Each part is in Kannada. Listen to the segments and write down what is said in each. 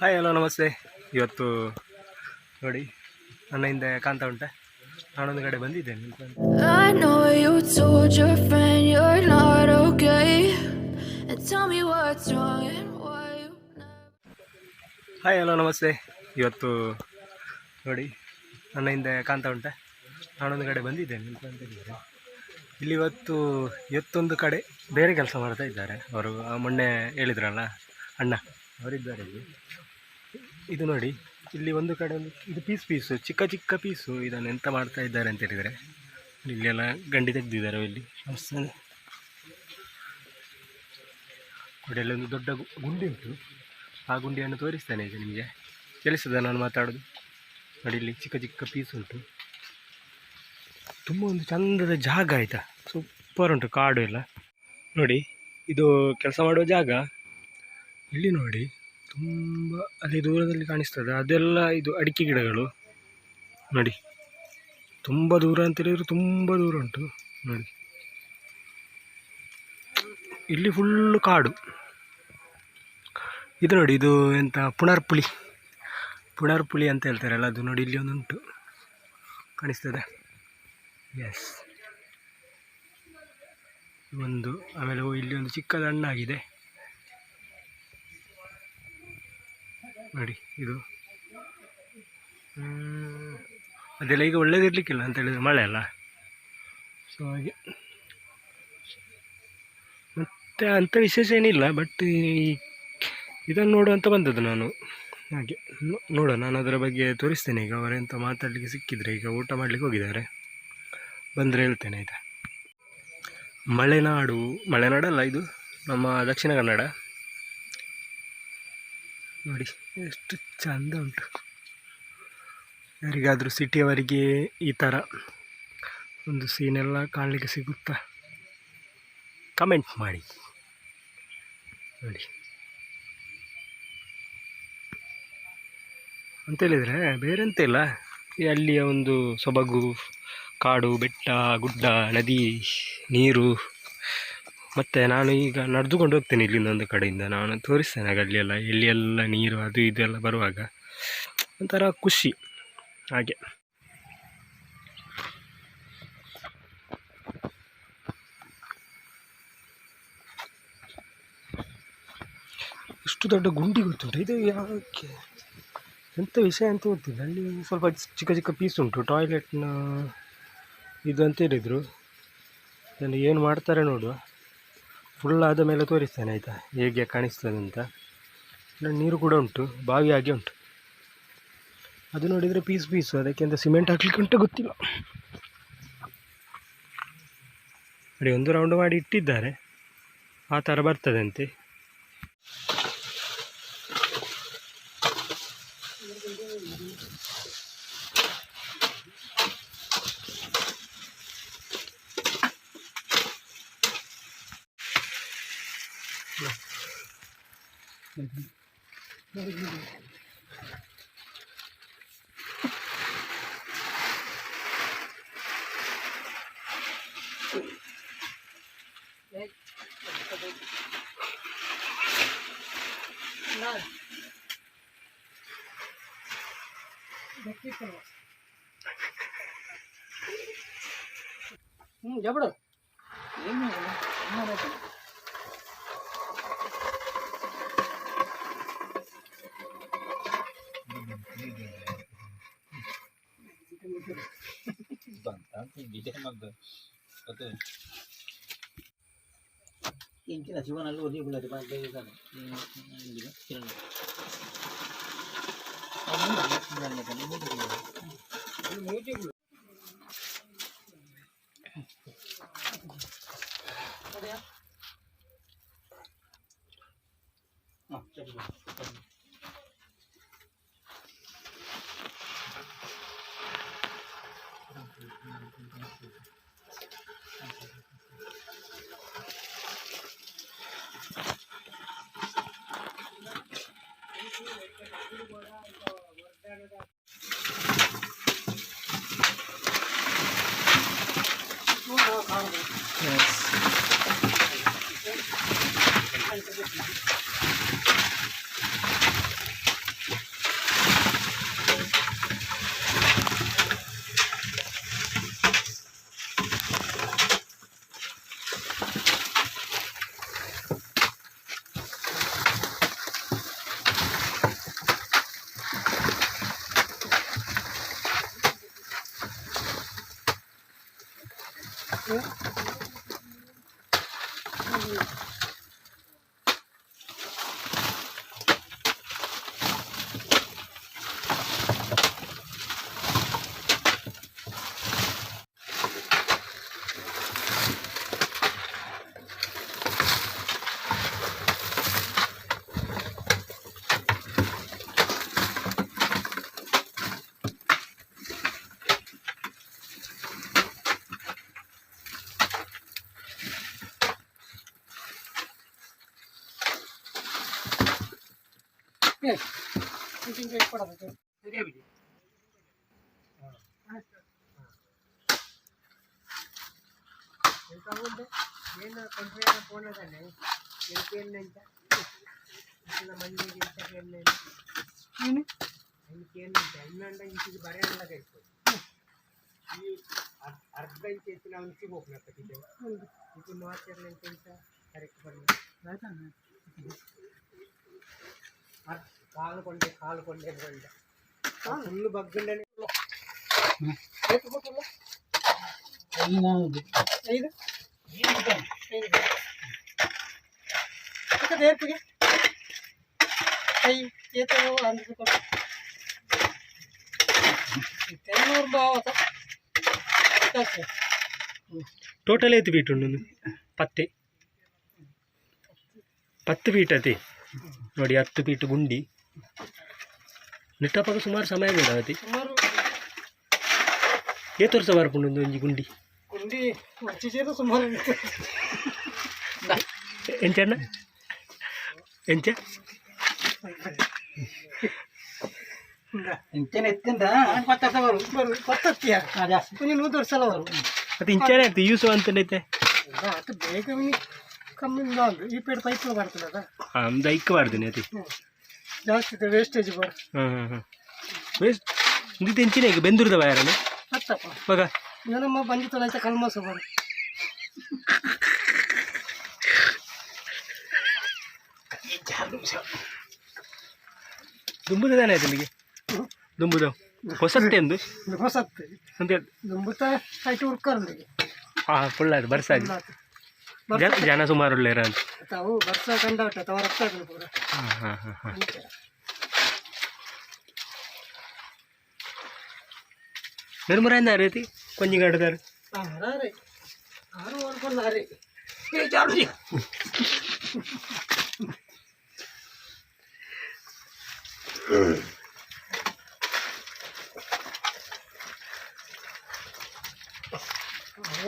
ಹಾಯ್ ಹಲೋ ನಮಸ್ತೆ. ಇವತ್ತು ನೋಡಿ ನನ್ನ ಹಿಂದೆ ಕಾಣ್ತಾ ಉಂಟೆ. ನಾನೊಂದು ಕಡೆ ಬಂದಿದ್ದೇನೆ. ಹಾಯ್ ಹಲೋ ನಮಸ್ತೆ. ಇವತ್ತು ನೋಡಿ ನನ್ನ ಹಿಂದೆ ಕಾಣ್ತಾ ಉಂಟೆ. ನಾನೊಂದು ಕಡೆ ಬಂದಿದ್ದೇನೆ. ಅಂತಂದಿದ್ದಾರೆ ಇಲ್ಲಿ ಇವತ್ತು ಇವತ್ತೊಂದು ಕಡೆ ಬೇರೆ ಕೆಲಸ ಮಾಡ್ತಾ ಇದ್ದಾರೆ. ಅವರು ಮೊನ್ನೆ ಹೇಳಿದ್ರಲ್ಲ ಅಣ್ಣ. ಅವರಿದ್ದಾರೆ ಇಲ್ಲಿ. ಇದು ನೋಡಿ, ಇಲ್ಲಿ ಒಂದು ಕಡೆ ಇದು ಪೀಸ್ ಪೀಸು ಚಿಕ್ಕ ಚಿಕ್ಕ ಪೀಸು ಇದನ್ನು ಎಂತ ಮಾಡ್ತಾ ಇದ್ದಾರೆ ಅಂತ ಹೇಳಿದರೆ, ಇಲ್ಲೆಲ್ಲ ಗಂಡಿ ತೆಗೆದಿದ್ದಾರೆ ಇಲ್ಲಿ. ನೋಡಿ ಒಂದು ದೊಡ್ಡ ಗುಂಡಿ ಉಂಟು. ಆ ಗುಂಡಿಯನ್ನು ತೋರಿಸ್ತೇನೆ ಈಗ ನಿಮಗೆ. ಕೇಳಿಸ್ತದೆ ನಾನು ಮಾತಾಡೋದು. ನೋಡಿ, ಇಲ್ಲಿ ಚಿಕ್ಕ ಚಿಕ್ಕ ಪೀಸ್ ಉಂಟು. ತುಂಬ ಒಂದು ಚಂದದ ಜಾಗ ಆಯಿತಾ? ಸೂಪರ್ ಉಂಟು ಕಾಡು ಎಲ್ಲ. ನೋಡಿ, ಇದು ಕೆಲಸ ಮಾಡುವ ಜಾಗ. ಇಲ್ಲಿ ನೋಡಿ ತುಂಬ, ಅಲ್ಲಿ ದೂರದಲ್ಲಿ ಕಾಣಿಸ್ತದೆ. ಅದೆಲ್ಲ ಇದು ಅಡಿಕೆ ಗಿಡಗಳು. ನೋಡಿ. ತುಂಬ ದೂರ ಅಂತ ಹೇಳಿದ್ರೆ ತುಂಬ ದೂರ ಉಂಟು. ನೋಡಿ. ಇಲ್ಲಿ ಫುಲ್ಲು ಕಾಡು. ಇದು ನೋಡಿ, ಇದು ಎಂತ ಪುನರ್ಪುಳಿ ಪುನರ್ಪುಳಿ ಅಂತ ಹೇಳ್ತಾರಲ್ಲ, ಅದು ನೋಡಿ, ಇಲ್ಲಿ ಒಂದುಂಟು. ಕಾಣಿಸ್ತದೆ. ಎಸ್ ಒಂದು, ಆಮೇಲೆ ಇಲ್ಲಿ ಒಂದು ಚಿಕ್ಕದ ಹಣ್ಣಾಗಿದೆ ನೋಡಿ, ಇದು. ಅದೆಲ್ಲ ಈಗ ಒಳ್ಳೇದಿರಲಿಕ್ಕಿಲ್ಲ ಅಂತ ಹೇಳಿದ್ರೆ ಮಳೆ ಅಲ್ಲ. ಸೊ ಹಾಗೆ. ಮತ್ತು ಅಂಥ ವಿಶೇಷ ಏನಿಲ್ಲ ಬಟ್ ಈ ಇದನ್ನು ನೋಡುವಂತ ಬಂದದ್ದು ನಾನು. ಹಾಗೆ ನೋಡೋಣ, ನಾನು ಅದರ ಬಗ್ಗೆ ತೋರಿಸ್ತೇನೆ. ಈಗ ಅವರೆಂತ ಮಾತಾಡಲಿಕ್ಕೆ ಸಿಕ್ಕಿದ್ರೆ ಈಗ ಊಟ ಮಾಡಲಿಕ್ಕೆ ಹೋಗಿದ್ದಾರೆ. ಬಂದರೆ ಹೇಳ್ತೇನೆ, ಆಯಿತಾ? ಮಲೆನಾಡು, ಮಲೆನಾಡಲ್ಲ ಇದು? ನಮ್ಮ ದಕ್ಷಿಣ ಕನ್ನಡ. ನೋಡಿ. ಎಷ್ಟು ಚಂದ ಉಂಟು. ಯಾರಿಗಾದರೂ ಸಿಟಿಯವರಿಗೆ ಈ ಥರ ಒಂದು ಸೀನೆಲ್ಲ ಕಾಣಲಿಕ್ಕೆ ಸಿಗುತ್ತಾ? ಕಮೆಂಟ್ ಮಾಡಿ. ನೋಡಿ. ಅಂತೇಳಿದರೆ ಬೇರೆಂತ ಇಲ್ಲ. ಅಲ್ಲಿಯ ಒಂದು ಸೊಬಗು, ಕಾಡು, ಬೆಟ್ಟ, ಗುಡ್ಡ, ನದಿ, ನೀರು. ಮತ್ತು ನಾನು ಈಗ ನಡೆದುಕೊಂಡು ಹೋಗ್ತೇನೆ ಇಲ್ಲಿಂದ ಒಂದು ಕಡೆಯಿಂದ. ನಾನು ತೋರಿಸ್ತೇನೆ ಆಗ ಅಲ್ಲಿ ಎಲ್ಲ ಎಲ್ಲಿ ಎಲ್ಲ ನೀರು ಅದು ಇದೆಲ್ಲ ಬರುವಾಗ. ಒಂಥರ ಖುಷಿ. ಹಾಗೆ. ಇಷ್ಟು ದೊಡ್ಡ ಗುಂಡಿ ಗೊತ್ತುಂಟು? ಇದು ಯಾಕೆ? ಎಂಥ ವಿಷಯ ಅಂತ ಗೊತ್ತಿಲ್ಲ. ಅಲ್ಲಿ ಸ್ವಲ್ಪ ಚಿಕ್ಕ ಚಿಕ್ಕ ಪೀಸ್ ಉಂಟು. ಟಾಯ್ಲೆಟ್ನ ಇದು ಅಂತ ಹೇಳಿದರು. ಅದನ್ನು ಏನು ಮಾಡ್ತಾರೆ ನೋಡುವ. ಫುಲ್ ಆದ ಮೇಲೆ ತೋರಿಸ್ತೇನೆ ಆಯಿತಾ? ಹೇಗೆ ಕಾಣಿಸ್ತದೆ ಅಂತ ನೀರು ಕೂಡ ಉಂಟು ಬಾವಿ ಹಾಗೆ ಉಂಟು. ಅದು ನೋಡಿದರೆ ಪೀಸ್ ಪೀಸು, ಅದಕ್ಕೆ ಅಂತ ಸಿಮೆಂಟ್ ಹಾಕ್ಲಿಕ್ಕೆ ಉಂಟು ಗೊತ್ತಿಲ್ಲ. ನೋಡಿ, ಒಂದು ರೌಂಡ್ ಮಾಡಿ ಇಟ್ಟಿದ್ದಾರೆ. ಆ ಥರ ಬರ್ತದಂತೆ. うん、やばい。എനിക്ക് നശിവ നല്ല ഒലി പിള്ളേർ പണ്ടേതാണ് മൂറ്റി ali. ಇಲ್ಲಿಗೆ ಕಿರಣ ಏನು ಕೊಂಡ್ರೆ ಫೋನದಾನೆ ಎಲ್ಪೇನು ಅಂತ ಇನ್ನು ಮಂದಿಗೆ ಇಂಥದ್ದೇನು ಏನು ಅದಕ್ಕೇನು ಹೆಣ್ಣಂಡ ಇಂಚಿಗೆ ಬರೆ ಅಂಡಾಗಾಯ್ತು ಈ ಅರ್- ಅರ್ಧ ಇಂಚ್ ಹೆಚ್ಚು ನಾವು ಇಂಚಿಗೆ ಹೋಗ್ಲತ್ತಿದ್ದೇವೆ ಇದು ಮೂವತ್ತೆರಡು ಇಂಚ್ ಅಂತ ಕರೆಕ್ಟ್ ಬಂದು ಅರ್- ಕಾಲು ಕೊಂಡೆ ಕಾಲು ಕೊಂಡೆ ಬಂದ ಫುಲ್ಲು ಬಗ್ಗಂಡನೆ ಐದು ಐದು ಮತ್ತೆ ದೇರ್ಪಿಗೆ ಕೈ ಏತೋ ಅಂದ್ರೆ ಕೊಟ್ಟು ತೆನ್ನೂರು ಬಾವತ ಟೋಟಲ್ ಐದು ಫೀಟ್ ಉಂಡು ಪತ್ತೆ ಪತ್ತು ಫೀಟ್ ಅತಿ ನೋಡಿ ಹತ್ತು ಫೀಟ್ ಗುಂಡಿ ನಿಟ್ಟಪ್ಪಗ ಸುಮಾರು ಸಮಯ ಬೇಡ ಅತಿ. ಸುಮಾರು ಏತು ವರ್ಷ ಬರ್ಪುಂಡು ಒಂದು ಒಂಜಿ ಗುಂಡಿ? ಗುಂಡಿ ಮಚ್ಚಿಸೇದು ಸುಮಾರು. ಎಂಚಣ್ಣ ಎಂಚ ಇಂಚನೆ ಎತ್ತಿಂದ? ಪತ್ತ ಬರು ಬರು ಪತ್ತತ್ತಿಯ ಒಂದು ನೂರು ವರ್ಷ ಅಲ್ಲ ಬರು ಅದು ಇಂಚನೆ ಯೂಸು ಅಂತನೈತೆ ಅದು ಬೇಗ ಕಮ್ಮಿ ಈ ಪೇಡ್ ಪೈಪ್ ಬರ್ತದೆ ಅದ. ಅತಿ. ಜಾಸ್ತಿ ವೇಸ್ಟೇಜ್ ಬರ ಹಾಂ ಹಾಂ ಹಾಂ ವೇಸ್ಟ್ ಇದು ಎಂಚಿನ ಈಗ ಬೆಂದೂರದ ಬಾಯಾರನ ಹತ್ತಪ್ಪ ಏನಮ್ಮ ಬಂದಿತ್ತಲ್ಲ ಕಲ್ಮಸ ಬರು ದುಂಬುದ ತಾನೆ ಆಯ್ತು ನಿಮಗೆ? ದುಂಬುದ. ಹೊಸತ್ತೆ ಎಂದು? ಹೊಸತ್ತೆ. ಅಂತ ಹೇಳಿ ದುಂಬುತ್ತ ಆಯ್ತು ಹುಡ್ಕರ್ಲಿಗೆ ಹಾಂ ಫುಲ್ ಆಯ್ತು ಬರ್ಸಾಗಿ ಜನ ಜನ ಸುಮಾರು ಉಳ್ಳೇರ ಅಂತ. ತಾವು ಬರ್ಸ ಕಂಡಾಟ ತಾವ ರಕ್ತ ಪೂರ ಹಾಂ ಹಾಂ ಹಾಂ ಹಾಂ. ನಿರ್ಮರಾಯಿಂದ ರೀತಿ ಕೊಂಜಿ ಗಡ್ದಾರು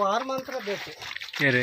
ಆರು ಮಾತ್ರ ಬೇಕು. ಏರಿ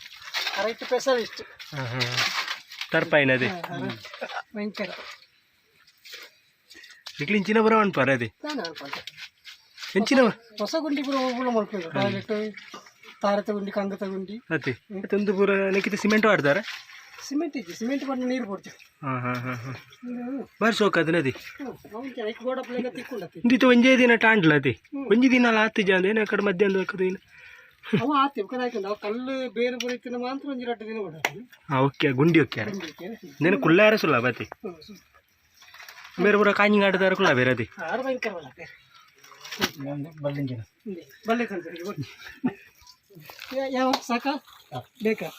ತಾವತ್ತೀವಿ ಕರೆಕ್ಟ್ ಸ್ಪೆಷಲಿಸ್ಟ್ తర్పైనది ಭಯಂಕರ ఇట్లా ఇంచిన బుర అనిపారు అది ನಾನು ಅನ್ಕೊಂಡೆ ఎంచిన ಹೊಸ ಗುಂಡಿ ಬರೋ ಹೋಗ್ಬಿಡ ಮಾಡ್ಕೊಂಡು ಟಾಯ್ಲೆಟ್ ತಾರತ ಗುಂಡಿ ಕಂಗತ ಗುಂಡಿ అది ತಂದು ಬುರ ನೆಕ್ಕಿತ ಸಿಮೆಂಟ್ ವಾಡ್ತಾರ ಸಿಮೆಂಟ್ ಇದೆ ಸಿಮೆಂಟ್ ಬಂದು ನೀರು ಕೊಡ್ತೀವಿ ಬಾರಿ ಸೋಕ್ ಅದು ನದಿ ಅವ್ನು ಐಕ್ ಗೋಡ ಪ್ಲೇಗ ತಿಕ್ಕೊಂಡತಿ ಇಂದಿತ್ತು ಒಂಜೇ ದಿನ ಟಾಂಡ್ಲ ಅದಿ ಒಂಜಿ ದಿನ ಅಲ್ಲ ಹತ್ತು ಜನ ಏನ ಕಡೆ ಮಧ್ಯಾಹ್ನ ಹಾಕದು ಇನ್ನು ಅವ ಆತಿ ಕಲ್ಲು ಬೇರೆ ಬರೀತಿನ ಮಾತ್ರ ಒಂಜಿ ದಿನ ಬಿಡಾರಿ ಓಕೆ ಗುಂಡಿ ಒಕ್ಕೆ ನಿನ್ನ ಕುಲ್ಲಾರ ಸುಲ್ಲ ಬೇರೆ ಬರೋ ಕಾಂಜಿಂಗ್ ಆಡದಾರ ಕುಲ್ಲ ಬೇರೆ ಯಾವ ಸಾಕ? ಬೇಕಾ?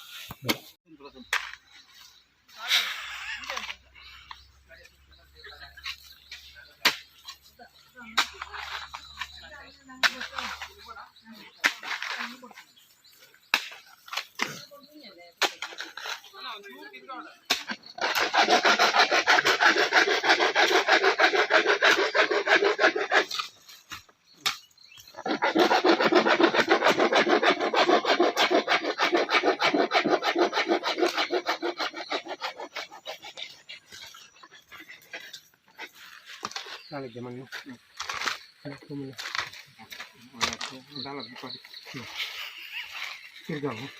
balik udah ini dalam Kirgang. Ya.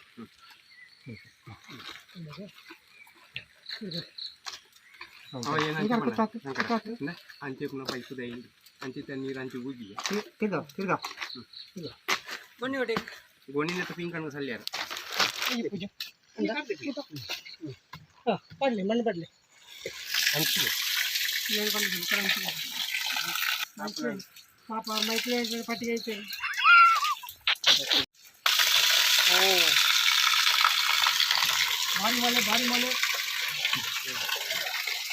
Oh, iya nanti mana? Nah, anci kenapa itu dari anci dan niranci bugi ya? Kirgang, kirgang. Goni udah. Goni nanti pingkan kesal liar. Iya, puja. Ah, padle, mana padle? Anci. Iya, Yang kalau bukan anci. ಓ. ಭಾರಿ ಮಳೆ ಭಾರಿ ಮಳೆ.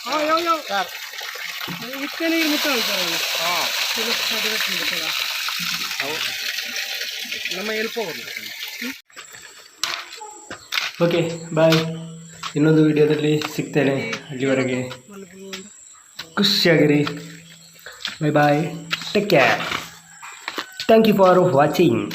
ಹಾಂ ಯಾವ ಯಾವ ಇಷ್ಟೇ ನೀರು ಮುಟ್ಟ ನಮ್ಮ ಎಲ್ಪ್ ಓಕೆ ಬಾಯ್ ಇನ್ನೊಂದು ವಿಡಿಯೋದಲ್ಲಿ ಸಿಗ್ತೇನೆ. ಅಲ್ಲಿವರೆಗೆ. ಖುಷಿಯಾಗಿರಿ. Bye bye. Take care. Thank you for watching.